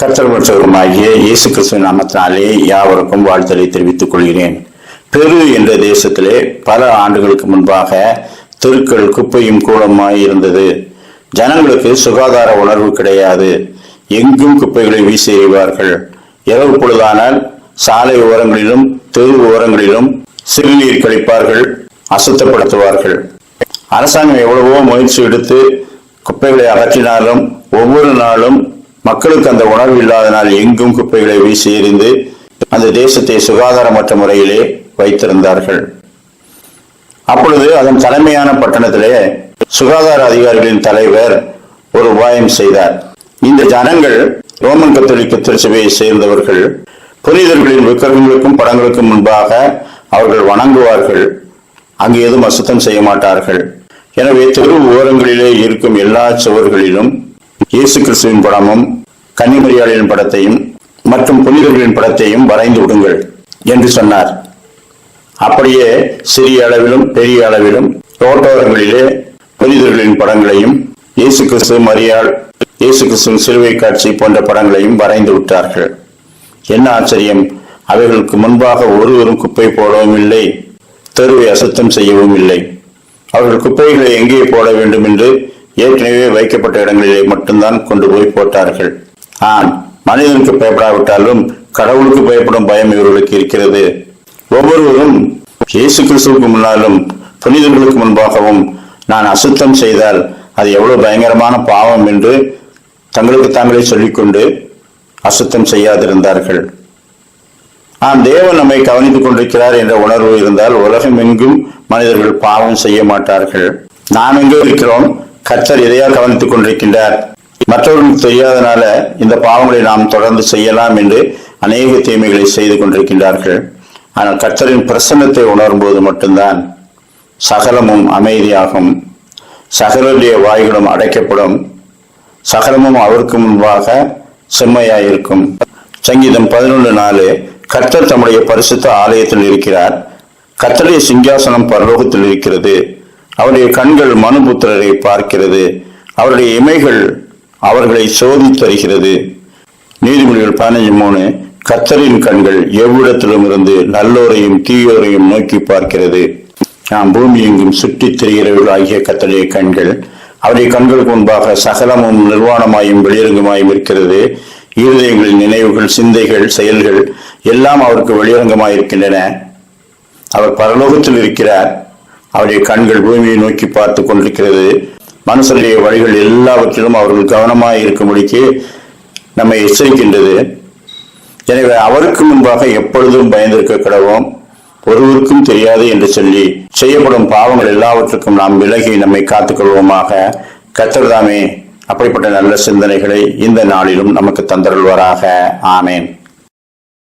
கர்த்தர் இயேசு கிறிஸ்துவ நாமத்தினாலே யாவருக்கும் வாழ்த்தலை தெரிவித்துக் கொள்கிறேன். பெரு என்ற தேசத்திலே பல ஆண்டுகளுக்கு முன்பாக தெருக்கள் குப்பையும் கூடமாய் இருந்தது. ஜனங்களுக்கு சுகாதார உணர்வு கிடையாது. எங்கும் குப்பைகளை வீசி எறிவார்கள். இரவு பொழுதானால் சாலை ஓரங்களிலும் தெரு ஓரங்களிலும் சிறுநீர் கழிப்பார்கள் அசுத்தப்படுத்துவார்கள். அரசாங்கம் எவ்வளவோ முயற்சி எடுத்து குப்பைகளை அகற்றினாலும் ஒவ்வொரு நாளும் மக்களுக்கு அந்த உணர்வு இல்லாதனால் எங்கும் குப்பைகளை வீசி எறிந்து அந்த தேசத்தை சுகாதாரமற்ற முறையிலே வைத்திருந்தார்கள். அப்பொழுது அதன் தலைமையான பட்டணத்திலே சுகாதார அதிகாரிகளின் தலைவர் ஒரு உபாயம் செய்தார். இந்த ஜனங்கள் ரோமன் கத்தோலிக்க திருச்சபையை சேர்ந்தவர்கள் புனிதர்களின் விக்கிரகங்களுக்கும் படங்களுக்கும் முன்பாக அவர்கள் வணங்குவார்கள். அங்கு எதுவும் அசுத்தம் செய்ய மாட்டார்கள். எனவே தெரு ஓரங்களிலே இருக்கும் எல்லா சுவர்களிலும் இயேசு கிறிஸ்துவின் படமும் கன்னிமரியாளின் படத்தையும் மற்றும் புனிதர்களின் படத்தையும் வரைந்து விடுங்கள் என்று சொன்னார். அப்படியே சிறிய அளவிலும் பெரிய அளவிலும் ரோட்டோரங்களிலே புனிதர்களின் படங்களையும் இயேசு கிறிஸ்து மரியாள் இயேசு கிறிஸ்துவின் சிறுவை காட்சி போன்ற படங்களையும் வரைந்து விட்டார்கள். என்ன ஆச்சரியம்! அவைகளுக்கு முன்பாக ஒருவரும் குப்பை போடவும் இல்லை தெருவை அசுத்தம் செய்யவும் இல்லை. அவர்கள் குப்பைகளை எங்கே போட வேண்டும் என்று ஏற்கனவே வைக்கப்பட்ட இடங்களிலே மட்டும்தான் கொண்டு போய் போட்டார்கள். ஆம் மனிதனுக்கு பயப்படாவிட்டாலும் கடவுளுக்கு பயப்படும் பயம் இவர்களுக்கு இருக்கிறது. ஒவ்வொருவரும் இயேசு கிறிஸ்துவுக்கு முன்னாலும் புனிதர்களுக்கு முன்பாகவும் நான் அசுத்தம் செய்தால் அது எவ்வளவு பயங்கரமான பாவம் என்று தங்களுக்கு தாங்களே சொல்லிக்கொண்டு அசுத்தம் செய்யாதிருந்தார்கள். ஆம் தேவன் நம்மை கவனித்துக் கொண்டிருக்கிறார் என்ற உணர்வு இருந்தால் உலகம் எங்கும் மனிதர்கள் பாவம் செய்ய மாட்டார்கள். நாம் எங்கே இருக்கிறோம் கர்த்தர் எதையா கவனித்துக் கொண்டிருக்கின்றார்? மற்றவர்களுக்கு தெரியாதனால இந்த பாவங்களை நாம் தொடர்ந்து செய்யலாம் என்று அநேக தீமைகளை செய்து கொண்டிருக்கின்றார்கள். ஆனால் கர்த்தரின் பிரசன்னத்தை உணரும் போது மட்டும்தான் சகலமும் அமைதியாகும். சகலருடைய வாய்களும் அடைக்கப்படும். சகலமும் அவருக்கு முன்பாக செம்மையாயிருக்கும். சங்கீதம் பதினொன்று நாலு கர்த்தர் தம்முடைய பரிசுத்த ஆலயத்தில் இருக்கிறார். கர்த்தருடைய சிங்காசனம் பரலோகத்தில் இருக்கிறது. அவருடைய கண்கள் மனுபுத்திரரை பார்க்கிறது. அவருடைய இமைகள் அவர்களை சோதித்தருகிறது நீதிமொழிகள் பதினஞ்சு மூணு கத்தரின் கண்கள் எவ்விடத்திலும் இருந்து நல்லோரையும் தீயோரையும் நோக்கி பார்க்கிறது. நாம் பூமி எங்கும் சுற்றித் திரிகிறவர்கள் ஆகிய கர்த்தருடைய கண்கள் அவருடைய கண்களுக்கு முன்பாக சகலமும் நிர்வாணமாயும் வெளியரங்கமாயும் இருக்கிறது. இருதயங்களின் நினைவுகள் சிந்தைகள் செயல்கள் எல்லாம் அவருக்கு வெளியரங்கமாய் இருக்கின்றன அவர் பரலோகத்தில் இருக்கிறார். அவருடைய கண்கள் பூமியை நோக்கி பார்த்து கொண்டிருக்கிறது. மனுஷருடைய வழிகள் எல்லாவற்றிலும் அவர்கள் கவனமாக இருக்கும்படிக்கு நம்மை எச்சரிக்கின்றது. எனவே அவருக்கு முன்பாக எப்பொழுதும் பயந்திருக்க கடவோம் ஒருவருக்கும் தெரியாது என்று சொல்லி செய்யப்படும் பாவங்கள் எல்லாவற்றுக்கும் நாம் விலகி நம்மை காத்துக் கொள்வோமாக. கத்தர்தாமே அப்படிப்பட்ட நல்ல சிந்தனைகளை இந்த நாளிலும் நமக்கு தந்தருள்வராக. ஆமேன்.